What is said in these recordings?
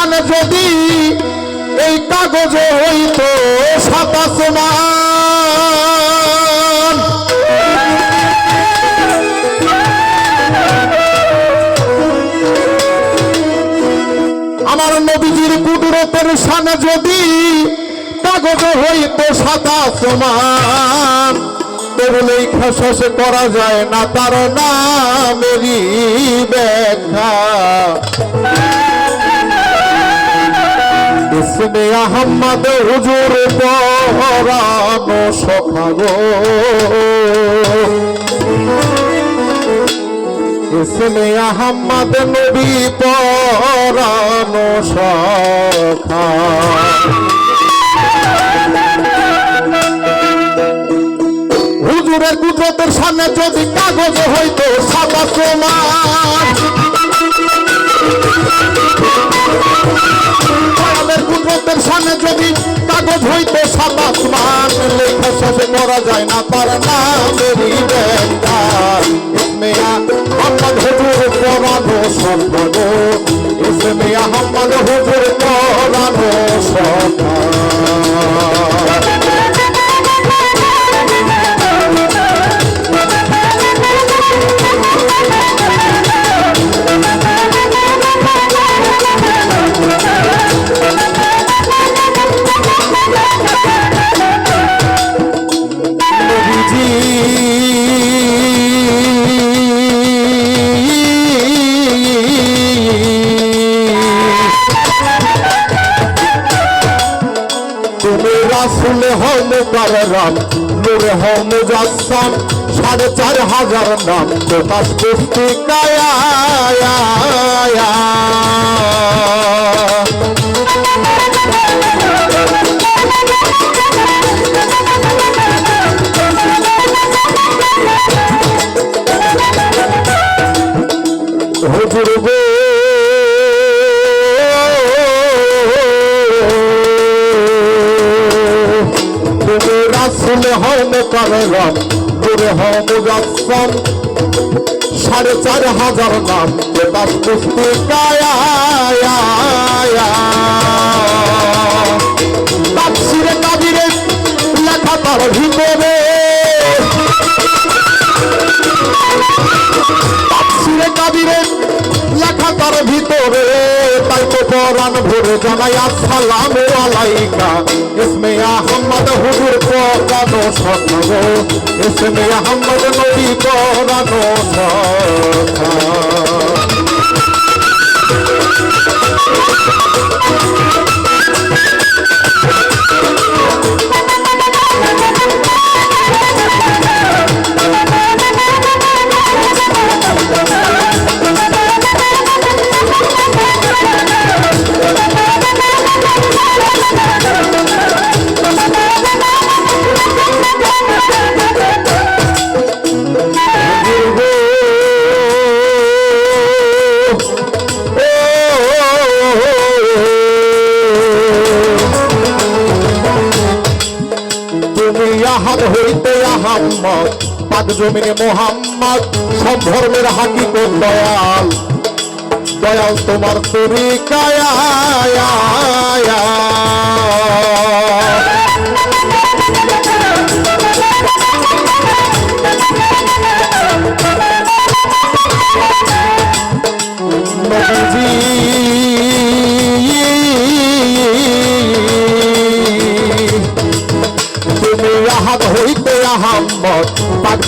সামনে যদি এই কাগজ হইত সাতাশ আমার নবীজির কুদরতের সামনে যদি কাগজ হইতো, সাতাশ মান। তবু লেখা শেষ করা যায় না, তার নামেরই ব্যাখ্যা। ইসমে আহম্মদ হুজুর পরানো সখাগো ইসমে আহম্মদ নবী পরানো সখা হুজুরের কুদরতের সামনে যদি কাগজ হইতো সাদা সমান কুদরতের সামনে যদি কাগজ হইতো সাবাসমান লেখা সবে করা যায় না, তার নামেরই ইসমে আহমদ হুজুর পরানো সম্পদ তুমি হম মুকাররাম নূরে হও মুজাসসাম সাড়ে চার হাজার নাম প্রকাশ পুস্তিকায় নূরে হও মুজাসসাম সাড়ে চার হাজার নাম, প্রকাশ পুস্তিকায় কাদিরে লেখা তার ভিতরে। লেখা তার ভিতরে। কোরআন ভরে জানাই আসসালামু আলাইকা ইসমে আহমদ হুজুর কোরআন সখাগো ইসমে আহমদ নবী কোরআন সখা হইতে আহাম্মদ পাক জমিনে মোহাম্মদ সব ধর্মের হাকিকত দয়াল। দয়াল তোমার তরিকায়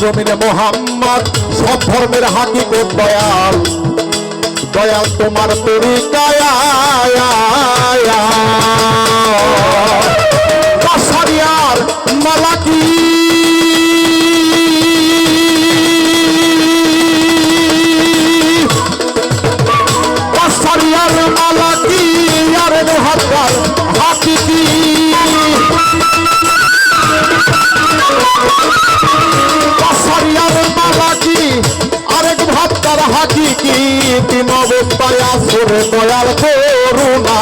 জমিনে মোহাম্মদ সব ধর্মের হাকিকত দয়াল। দয়াল তোমার তরিকায় দয়াল করুণা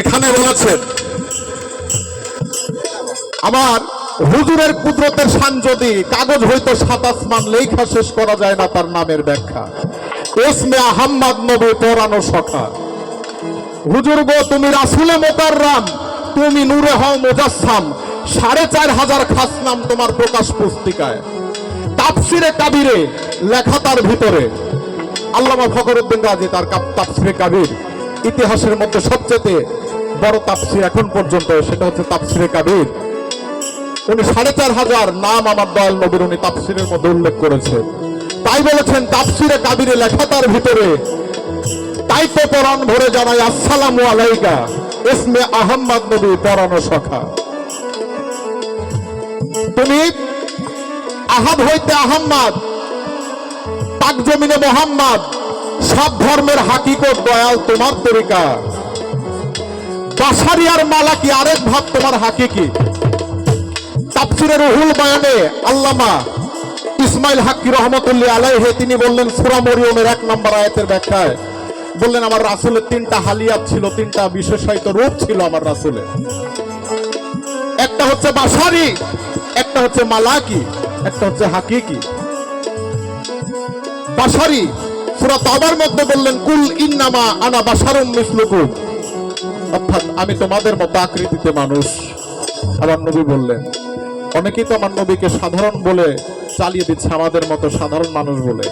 এখানে বলেছেন আমার হুজুরের কুদরতের শান যদি কাগজ হইতো লেখা শেষ করা যায় না, তার নামের ব্যাখ্যা। ওসমে আহম্মদ নবী সখা। হুজুর গো, তুমি রাসুলে মোকাররাম, তুমি নূরে হও মুজাসসাম। সাড়ে চার হাজার খাস নাম তোমার প্রকাশ পুস্তিকায়। তাফসিরে কাবিরে, লেখা তার ভিতরে। আল্লামা ফখরুদ্দিন গাজী তার তাফসিরে কাবির। ইতিহাসের মধ্যে সবচেয়ে বড় তাফসির এখন পর্যন্ত, সেটা হচ্ছে তাফসিরে কাবির। উনি সাড়ে চার হাজার নাম আমার দয়াল নবীর উনি তাফসিরের মধ্যে উল্লেখ করেছে। তাই বলেছেন, তাফসিরে কাবিরে, লেখা তার ভিতরে। তাই তো পরাণ ভরে জানাই আসসালামু আলাইকা, ইসমে আহম্মদ নবী পরানো সখা। তুমি আহাদ হইতে আহম্মদ, পাক জমিনে মোহাম্মদ, সব ধর্মের হাকিকত দয়াল তোমার তরিকা। বাসারিয়ার মালাকি আরেক ভাব তোমার হাকিকি। তাফসিরের রুহুল বয়ানে আল্লামা ইসমাইল হাক্কি রহমতুল্লাহ আলাইহে, তিনি বললেন, সূরা মরিয়মের এক নম্বর আয়াতের ব্যাখ্যায় বললেন, আমার রাসূলের তিনটা হালিয়াত ছিল, তিনটা বিশেষায়িত রূপ ছিল আমার রাসূলের। একটা হচ্ছে বাসারি, একটা হচ্ছে মালাকি। একটা হচ্ছে হাকিকি। বাসারি সূরা তাবার মধ্যে বললেন, কুল ইন্নামা আনা বাসারুম মিসলুকুম। অর্থাৎ আমি তোমাদের মতো আকৃতিতে মানুষ। আমার নবী বললেন, অনেকেই তো আমার নবীকে সাধারণ বলে চালিয়ে দিচ্ছে, আমাদের মতো সাধারণ মানুষ বলে।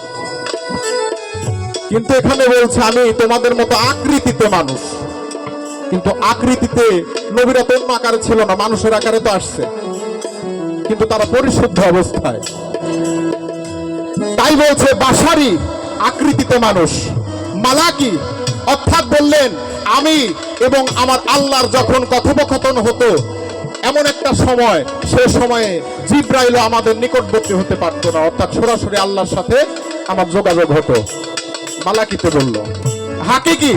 কিন্তু এখানে বলছে, আমি তোমাদের মতো আকৃতিতে মানুষ। কিন্তু আকৃতিতে নবীরা অন্য আকারে ছিল না, মানুষের আকারে তো আসছে। কিন্তু তারা পরিশুদ্ধ অবস্থায়। তাই বলছে, বাসারি আকৃতিতে মানুষ। মালাকি অর্থাৎ বললেন, আমি এবং আমার আল্লাহর যখন কথোপকথন হতো, এমন একটা সময়, সে সময়ে জিব্রাইল আমাদের নিকটবর্তী হতে পারতো না। অর্থাৎ সরাসরি আল্লাহর সাথে আমার যোগাযোগ হতো। মালাকিতে বলল, হাকিকি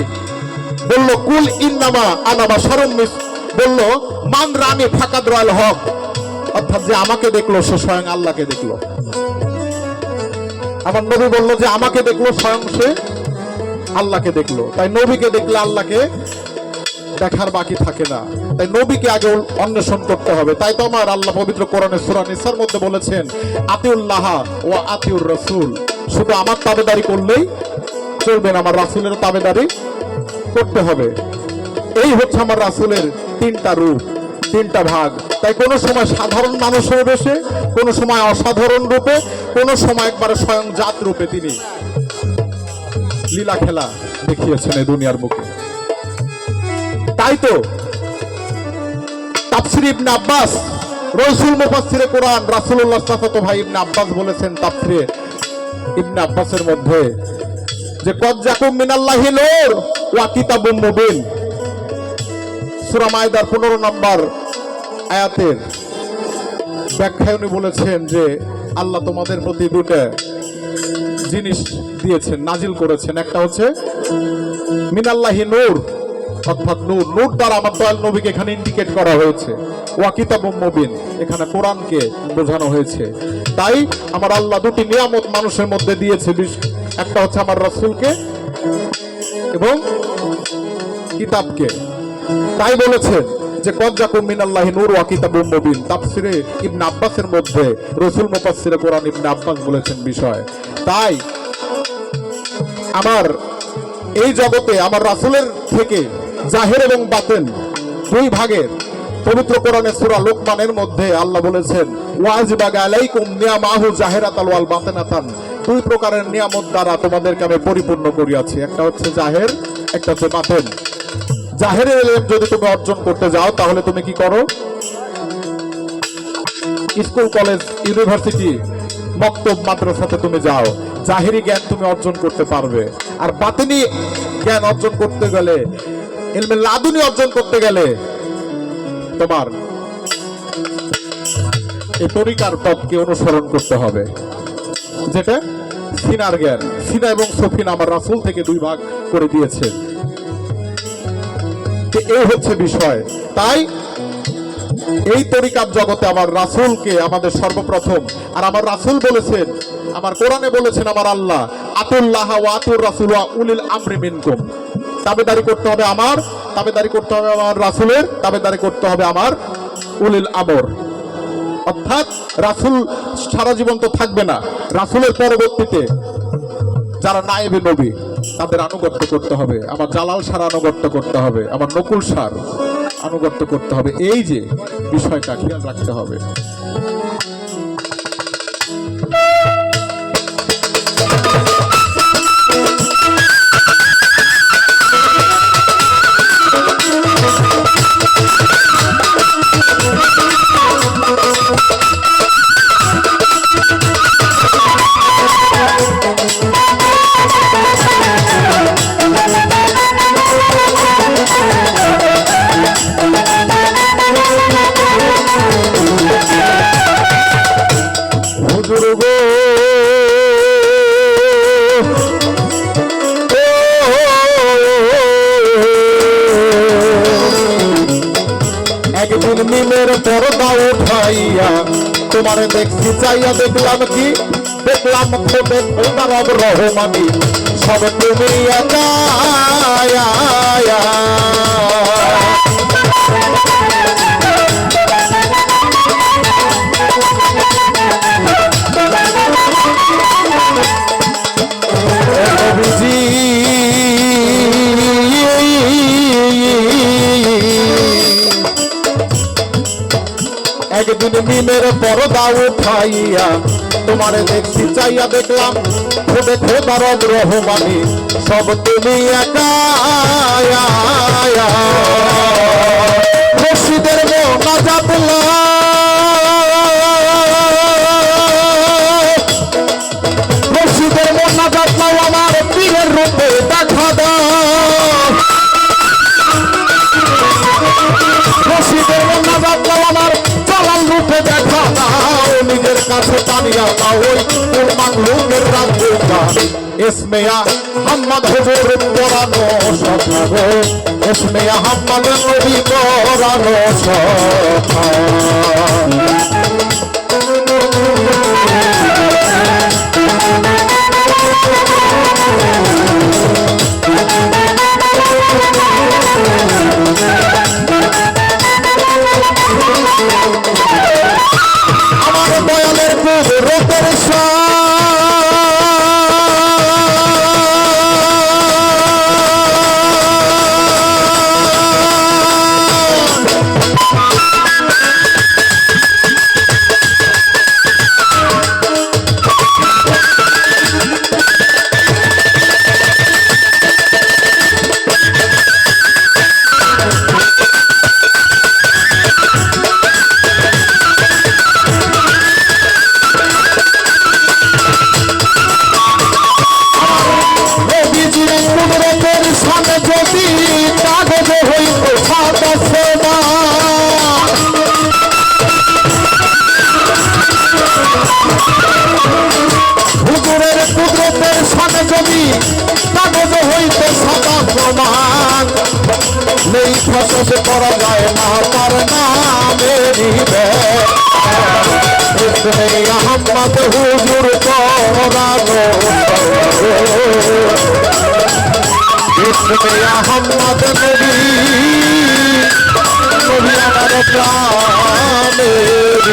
বলল, কুল ইন্নামা আনাবা সরম বলল, মান রানী ফাকাদ রয়াল হক। অর্থাৎ যে আমাকে দেখল, সে স্বয়ং আল্লাহকে দেখল। আমার নবী বলল যে, আমাকে দেখল, স্বয়ং সে আল্লাহকে দেখল। তাই নবীকে দেখলে আল্লাহকে দেখার বাকি থাকে না। তাই নবীকে আগে অন্বেষণ করতে হবে। তাই তো আমার আল্লাহ পবিত্র কোরআনে সূরা নিসার মধ্যে বলেছেন, আতিউল্লাহ ও আতিউর রাসূল। শুধু আমার তাবেদারি করলেই চলবে না, আমার রাসূলের তাবেদারি করতে হবে। এই হচ্ছে আমার রাসূলের তিনটা রূপ। তিনটা ভাগ। তাই কোনো সময় সাধারণ মানুষের বেশে কোনো সময় অসাধারণ রূপে, কোনো সময় একবারে স্বয়ং জাত রূপে তিনি লীলা খেলা দেখিয়েছেন এই দুনিয়ার মুখে। তাই তো তাফসির ইবনে আব্বাস, রসুল মুফাসসিরে কোরআন, রাসূলুল্লাহ সাল্লাল্লাহু ভাই ইবনে আব্বাস বলেছেন তাফসিরে ইবনে আব্বাসের মধ্যে যে কদ জাকুম মিনাল্লাহি নূর ওয়া কিতাবুম মুবিন। সূরা মাইদার 15 নম্বর আয়াতের ব্যাখ্যায় উনি বলেছেন যে, আল্লাহ তোমাদের প্রতি দুটো জিনিস দিয়েছেন, নাজিল করেছেন। একটা হচ্ছে, মিনাল্লাহি নূর, অর্থাৎ নূর। নূর দ্বারা আমার দয়াল নবীকে এখানে ইন্ডিকেট করা হয়েছে। ওয়াকিতাবুম মুবিন, এখানে কোরআনকে বোঝানো হয়েছে। তাই আমার আল্লাহ দুটি নিয়ামত মানুষের মধ্যে দিয়েছে। একটা হচ্ছে আমার রাসূলকে এবং কিতাবকে। তাই বলেছেন যে কজ্জাকুম মিনাল্লাহি নূর ওয়া কিতাবুম মুবিন। তাফসিরে ইবনে আব্বাসের মধ্যে রাসূল মুফাসসিরে কোরআন ইবনে আব্বাস বলেছেন বিষয়। তাই আমার এই জগতে আমার রাসূলের থেকে জাহের এবং বাতেন দুই ভাগের পবিত্র কোরআনের সূরা লোকমানের মধ্যে আল্লাহ বলেছেন, ওয়াজিবাগ আলাইকুম নিয়ামাহু জাহেরাতাল ওয়াল বাতেনাতান। দুই প্রকারের নিয়ামত দ্বারা তোমাদেরকে আমি পরিপূর্ণ করিয়াছি। একটা হচ্ছে জাহের, একটা হচ্ছে বাতেন জাহেরের এলেম যদি তুমি অর্জন করতে যাও, তাহলে তুমি কি করো? স্কুল, কলেজ, ইউনিভার্সিটি মক্তব মাদ্রাসাতে তুমি যাও। জাহেরি জ্ঞান তুমি অর্জন করতে পারবে। আর বাতিনি জ্ঞান অর্জন করতে গেলে, এলমে লাদুনি অর্জন করতে গেলে, তোমার এই তরিকার পথকে অনুসরণ করতে হবে। যেটা? সিনার জ্ঞান। সিনা এবং সফিনা আমার রাসূল থেকে দুই ভাগ করে দিয়েছে। তো এই হচ্ছে বিষয়। তাই এই তরিকার জগতে আমার রাসূলকে, আমাদের সর্বপ্রথম, আর আমার রাসূল বলেছেন, আমার কোরআনে বলেছেন আমার আল্লাহ, আতুল্লাহ ওয়া আতুর রাসূল উলিল আমরি মিনকুম। তাবেদারি করতে হবে আমার, তাবেদারি করতে হবে আমার রাসূলের, তাবেদারি করতে হবে আমার উলিল আমর। অর্থাৎ রাসুল সারা জীবন তো থাকবে না। রাসুলের পরবর্তীতে যারা নায়েবে নবী, তাদের আনুগত্য করতে হবে। আমার জালাল সার আনুগত্য করতে হবে। আমার নকুল সার আনুগত্য করতে হবে। এই যে বিষয়টা, খেয়াল রাখতে হবে। একদিন নিমের পর্দা উঠাইয়া তোমার দেখছি চাইয়া দেখলাম কি? দেখলাম খোদে খোদার অব রহমানি সব তুমি একা মিমের পরদা উঠাইয়া তোমার দেখি চাইয়া দেখলাম খোদে খোদার রহমানি সব তুমি একা এসমেয়া হাম্মদ হুজুর পরানো সখা গো এসমেয়া হাম্মদ নবী পরানো নেই ফসল করা যায় না, তার নামেরই আহম্মদ হুজুর করানো ইসমে আহম্মদ নবী। নবী আমার প্রাণের